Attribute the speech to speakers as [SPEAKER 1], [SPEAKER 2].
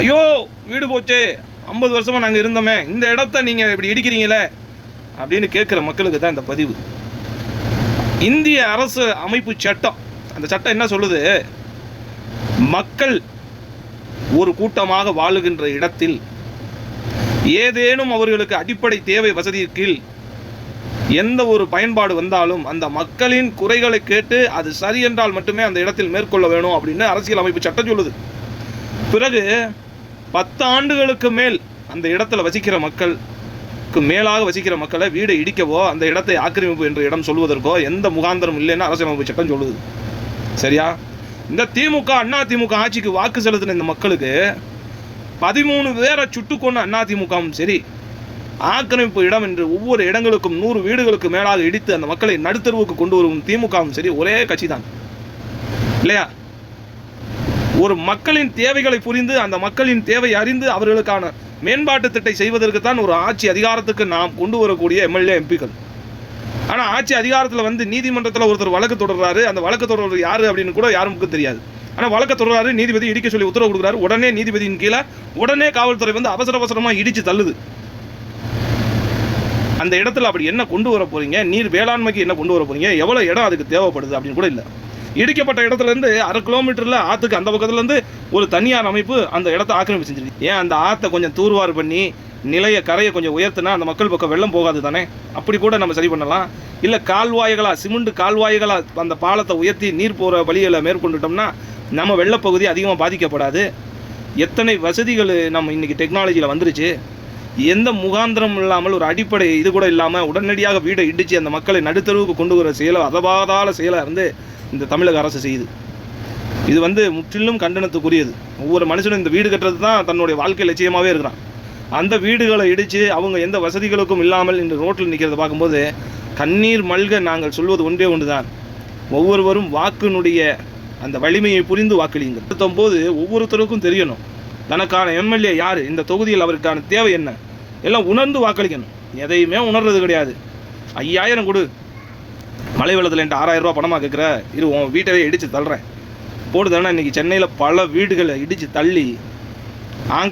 [SPEAKER 1] ஐயோ வீடு போச்சே. ஐம்பது வருஷமா நாங்கள் இருந்தோமே. இந்த இடத்த நீங்கள் இப்படி இடிக்கிறீங்களே? அப்படின்னு கேட்குற மக்களுக்கு தான் இந்த பதிவு. இந்திய அரசு அமைப்பு சட்டம். அந்த சட்டம் என்ன சொல்லுது? மக்கள் ஒரு கூட்டமாக வாழுகின்ற இடத்தில் ஏதேனும் அவர்களுக்கு அடிப்படை தேவை வசதியின் கீழ் எந்த ஒரு பயன்பாடு வந்தாலும் அந்த மக்களின் குறைகளை கேட்டு அது சரி என்றால் மட்டுமே அந்த இடத்தில் மேற்கொள்ள வேணும் அப்படின்னு அரசியல் அமைப்பு சட்டம் சொல்லுது. பிறகு பத்து ஆண்டுகளுக்கு மேல் அந்த இடத்துல வசிக்கிற மக்களுக்கு மேலாக வசிக்கிற மக்களை வீடை இடிக்கவோ அந்த இடத்தை ஆக்கிரமிப்பு என்ற இடம் சொல்வதற்கோ எந்த முகாந்திரம் இல்லைன்னு அரசியலமைப்பு சட்டம் சொல்லுது. சரியா? இந்த திமுக அண்ணா திமுக ஆட்சிக்கு வாக்கு செலுத்தின இந்த மக்களுக்கு பதிமூணு பேரை சுட்டு கொண்ட அண்ணா திமுகவும் சரி ஆக்கிரமிப்பு இடம் என்று ஒவ்வொரு இடங்களுக்கும் நூறு வீடுகளுக்கு மேலாக இடித்து அந்த மக்களை நடுத்தருவுக்கு கொண்டு வரும் திமுகவும் சரி ஒரே கட்சி தான் இல்லையா? ஒரு மக்களின் தேவைகளை புரிந்து அந்த மக்களின் தேவை அறிந்து அவர்களுக்கான மேம்பாட்டு திட்டை செய்வதற்கு தான் ஒரு ஆட்சி அதிகாரத்துக்கு நாம் கொண்டு வரக்கூடிய எம்எல்ஏ எம்பிக்கள். ஆனால் ஆட்சி அதிகாரத்தில் வந்து நீதிமன்றத்தில் ஒருத்தர் வழக்கு தொடர்றாரு. அந்த வழக்கு தொடர்றது யாரு அப்படின்னு கூட யாருக்கும் தெரியாது. ஆனால் வழக்கு தொடர்றாரு நீதிபதி இடிக்க சொல்லி உத்தரவு கொடுக்குறாரு. உடனே நீதிபதியின் கீழே உடனே காவல்துறை வந்து அவசர அவசரமாக இடித்து தள்ளுது. அந்த இடத்துல அப்படி என்ன கொண்டு வர போறீங்க? நீர் வேளாண்மைக்கு என்ன கொண்டு வர போகிறீங்க எவ்வளோ இடம் அதுக்கு தேவைப்படுது அப்படின்னு கூட இல்லை. இடிக்கப்பட்ட இடத்துலேருந்து அரை கிலோமீட்டரில் ஆற்றுக்கு அந்த பக்கத்துலேருந்து ஒரு தனியார் அமைப்பு அந்த இடத்த ஆக்கிரமிப்பு செஞ்சிருக்கு. ஏன் அந்த ஆற்றை கொஞ்சம் தூர்வார் பண்ணி நிலைய கரையை கொஞ்சம் உயர்த்தினா அந்த மக்கள் பக்கம் வெள்ளம் போகாது தானே? அப்படி கூட நம்ம சரி பண்ணலாம். இல்லை கால்வாய்களாக சிமெண்ட் கால்வாய்களாக அந்த பாலத்தை உயர்த்தி நீர் போகிற வழிகளை மேற்கொண்டுட்டோம்னா நம்ம வெள்ளப்பகுதி அதிகமாக பாதிக்கப்படாது. எத்தனை வசதிகள் நம்ம இன்னைக்கு டெக்னாலஜியில் வந்துருச்சு. எந்த முகாந்திரம் இல்லாமல் ஒரு அடிப்படை இது கூட இல்லாமல் உடனடியாக வீடை இடித்து அந்த மக்களை நடுத்தருவுக்கு கொண்டு வர செயலை அதபாதால செயலாக இருந்து இந்த தமிழக அரசு செய்யுது. இது வந்து முற்றிலும் கண்டனத்துக்குரியது. ஒவ்வொரு மனுஷனும் இந்த வீடு கட்டுறது தான் தன்னுடைய வாழ்க்கை லட்சியமாகவே இருக்கிறான். அந்த வீடுகளை இடித்து அவங்க எந்த வசதிகளுக்கும் இல்லாமல் இந்த ரோட்டில் நிற்கிறத பார்க்கும்போது கண்ணீர் மல்க நாங்கள் சொல்வது ஒன்றே ஒன்று தான் ஒவ்வொருவரும் வாக்கினுடைய அந்த வலிமையை புரிந்து வாக்களியுங்கள். போது ஒவ்வொருத்தருக்கும் தெரியணும். தனக்கான எம்எல்ஏ யார்? இந்த தொகுதியில் அவருக்கான தேவை என்ன? எல்லாம் உணர்ந்து வாக்களிக்கணும். எதையுமே உணர்றது கிடையாது. ஐயாயிரம் கொடு. மழை வெள்ளத்தில் என்கிட்ட ஆறாயிரம் ரூபாய் பணமாக கேட்குற இரு உன் வீட்டவே இடித்து தள்ளுறேன். போடுதானே இன்னைக்கு சென்னையில் பல வீடுகளை இடித்து தள்ளி ஆங்